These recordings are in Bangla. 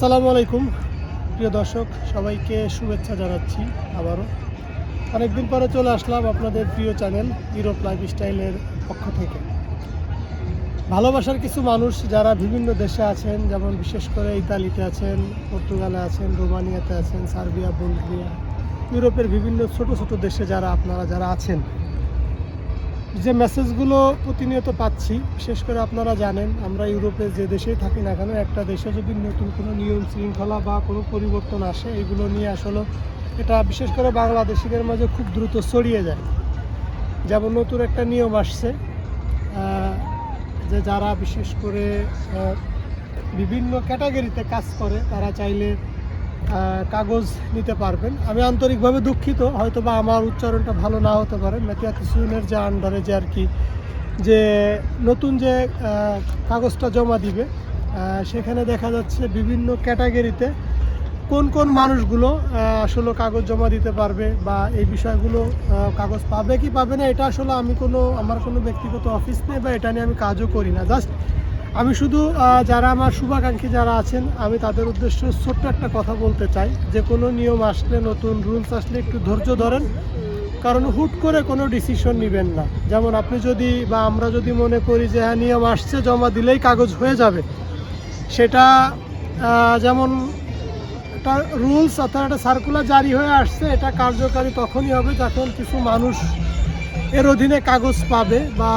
আসসালামু আলাইকুম। প্রিয় দর্শক, সবাইকে শুভেচ্ছা জানাচ্ছি আবারও। অনেকদিন পরে চলে আসলাম আপনাদের প্রিয় চ্যানেল ইউরোপ লাইফ স্টাইলের পক্ষ থেকে। ভালোবাসার কিছু মানুষ যারা বিভিন্ন দেশে আছেন, যেমন বিশেষ করে ইতালিতে আছেন, পর্তুগালে আছেন, রোমানিয়াতে আছেন, সার্বিয়া, বুলগেরিয়া, ইউরোপের বিভিন্ন ছোট ছোট দেশে যারা আপনারা যারা আছেন যে মেসেজগুলো প্রতিনিয়ত পাচ্ছি, বিশেষ করে আপনারা জানেন, আমরা ইউরোপে যে দেশেই থাকি না কেন, একটা দেশে যদি নতুন কোনো নিয়ম শৃঙ্খলা বা কোনো পরিবর্তন আসে, এগুলো নিয়ে আসলে এটা বিশেষ করে বাংলাদেশিদের মাঝে খুব দ্রুত ছড়িয়ে যায়। যেমন নতুন একটা নিয়ম আসছে যে যারা বিশেষ করে বিভিন্ন ক্যাটাগরিতে কাজ করে, তারা চাইলে কাগজ নিতে পারবেন। আমি আন্তরিকভাবে দুঃখিত হয়তো বা আমার উচ্চারণটা ভালো না হতে পারে। মেথিয়াতিসুনের যে আন্ডারে যে আর কি, যে নতুন যে কাগজটা জমা দিবে সেখানে দেখা যাচ্ছে বিভিন্ন ক্যাটাগরিতে কোন কোন মানুষগুলো আসলে কাগজ জমা দিতে পারবে বা এই বিষয়গুলো কাগজ পাবে কি পাবে না, এটা আসলে আমি কোনো, আমার কোনো ব্যক্তিগত অফিস নেই বা এটা নিয়ে আমি কাজও করি না। জাস্ট আমি শুধু যারা আমার শুভাকাঙ্ক্ষী যারা আছেন, আমি তাদের উদ্দেশ্যে ছোট্ট একটা কথা বলতে চাই। যে কোনো নিয়ম আসলে, নতুন রুলস আসলে একটু ধৈর্য ধরেন, কারণ হুট করে কোনো ডিসিশন নেবেন না। যেমন আপনি যদি, বা আমরা যদি মনে করি যে হ্যাঁ নিয়ম আসছে, জমা দিলেই কাগজ হয়ে যাবে। সেটা যেমন একটা রুলস অর্থাৎ একটা সার্কুলার জারি হয়ে আসছে, এটা কার্যকারী তখনই হবে যখন কিছু মানুষ এর অধীনে কাগজ পাবে বা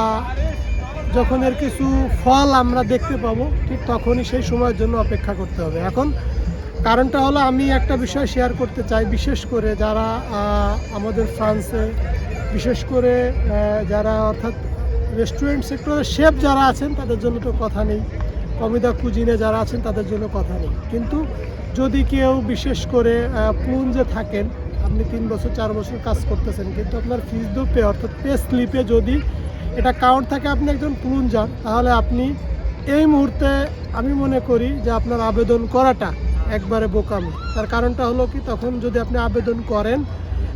যখন এর কিছু ফল আমরা দেখতে পাবো, ঠিক তখনই সেই সময়ের জন্য অপেক্ষা করতে হবে। এখন কারণটা হলো আমি একটা বিষয় শেয়ার করতে চাই, বিশেষ করে যারা আমাদের ফ্রান্সে বিশেষ করে যারা অর্থাৎ রেস্টুরেন্ট সেক্টরের শেফ যারা আছেন, তাদের জন্য তো কথা নেই। কমিদা কুজিনে যারা আছেন, তাদের জন্য কথা নেই। কিন্তু যদি কেউ বিশেষ করে পুঞ্জে থাকেন, আপনি তিন বছর, চার বছর কাজ করতেছেন, কিন্তু আপনার ফিজ দো পে অর্থাৎ পে স্লিপে যদি এটা কাউন্ট থাকে আপনি একজন প্লুঞ্জার তাহলে আপনি এই মুহূর্তে আমি মনে করি যে আপনার আবেদন করাটা একবারে বোকামি। তার কারণটা হলো কি? তখন যদি আপনি আবেদন করেন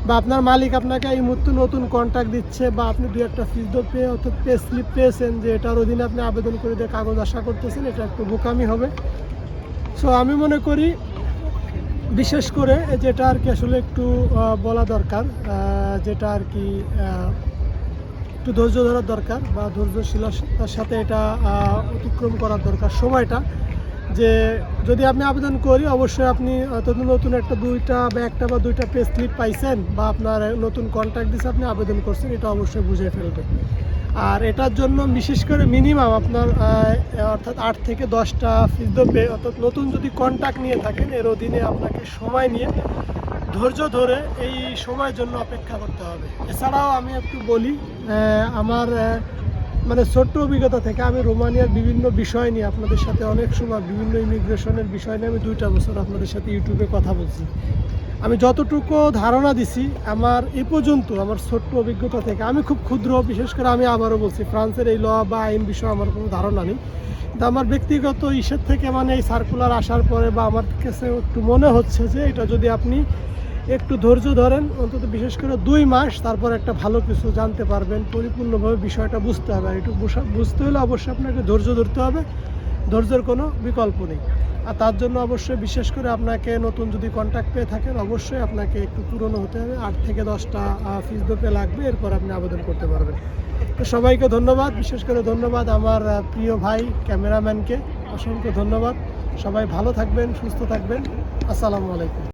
বা আপনার মালিক আপনাকে এই মুহূর্তে নতুন কন্ট্যাক্ট দিচ্ছে বা আপনি দু একটা ফিজ দো পে অর্থাৎ পে স্লিপ পেয়েছেন যে এটার অধীনে আপনি আবেদন করে দিয়ে কাগজ আশা করতেছেন, এটা একটু বোকামি হবে। সো আমি মনে করি বিশেষ করে যেটা আর কি আসলে একটু বলা দরকার যেটা আর কি একটু ধৈর্য ধরার দরকার বা ধৈর্যশীলতার সাথে এটা অতিক্রম করার দরকার। সময়টা যে যদি আপনি আবেদন করি, অবশ্যই আপনি অন্তত নতুন একটা দুইটা বা একটা বা দুইটা পে স্লিপ পাইছেন বা আপনার নতুন কন্ট্যাক্ট দিচ্ছে আপনি আবেদন করছেন, এটা অবশ্যই বুঝে ফেলবে আর এটার জন্য বিশেষ করে মিনিমাম আপনার অর্থাৎ আট থেকে দশটা ফিজ পে অর্থাৎ নতুন যদি কন্ট্যাক্ট নিয়ে থাকেন, এর অধীনে আপনাকে সময় নিয়ে ধৈর্য ধরে এই সময়ের জন্য অপেক্ষা করতে হবে। এছাড়াও আমি একটু বলি আমার মানে ছোট্ট অভিজ্ঞতা থেকে আমি রোমানিয়ার বিভিন্ন বিষয় নিয়ে আপনাদের সাথে অনেক সময় বিভিন্ন ইমিগ্রেশনের বিষয় নিয়ে আমি দুইটা বছর আপনাদের সাথে ইউটিউবে কথা বলছি। আমি যতটুকু ধারণা দিছি, আমার এ পর্যন্ত আমার ছোট্ট অভিজ্ঞতা থেকে, আমি খুব ক্ষুদ্র, বিশেষ করে আমি আবারও বলছি, ফ্রান্সের এই ল বা আইন বিষয়ে আমার কোনো ধারণা নেই। কিন্তু আমার ব্যক্তিগত ইসের থেকে মানে এই সার্কুলার আসার পরে বা আমার কাছে একটু মনে হচ্ছে যে, এটা যদি আপনি একটু ধৈর্য ধরেন, অন্তত বিশেষ করে দুই মাস, তারপর একটা ভালো কিছু জানতে পারবেন, পরিপূর্ণভাবে বিষয়টা বুঝতে হবে। আর একটু বুঝতে হলে অবশ্যই আপনাকে ধৈর্য ধরতে হবে। ধৈর্যের কোনো বিকল্প নেই। আর তার জন্য অবশ্যই বিশেষ করে আপনাকে নতুন যদি কন্ট্যাক্ট পেয়ে থাকেন, অবশ্যই আপনাকে একটু পুরনো হতে হবে। আট থেকে দশটা ফিস দোপে লাগবে, এরপর আপনি আবেদন করতে পারবেন। তো সবাইকে ধন্যবাদ। বিশেষ করে ধন্যবাদ আমার প্রিয় ভাই, ক্যামেরাম্যানকে। অসংখ্য ধন্যবাদ। সবাই ভালো থাকবেন, সুস্থ থাকবেন। আসসালামু আলাইকুম।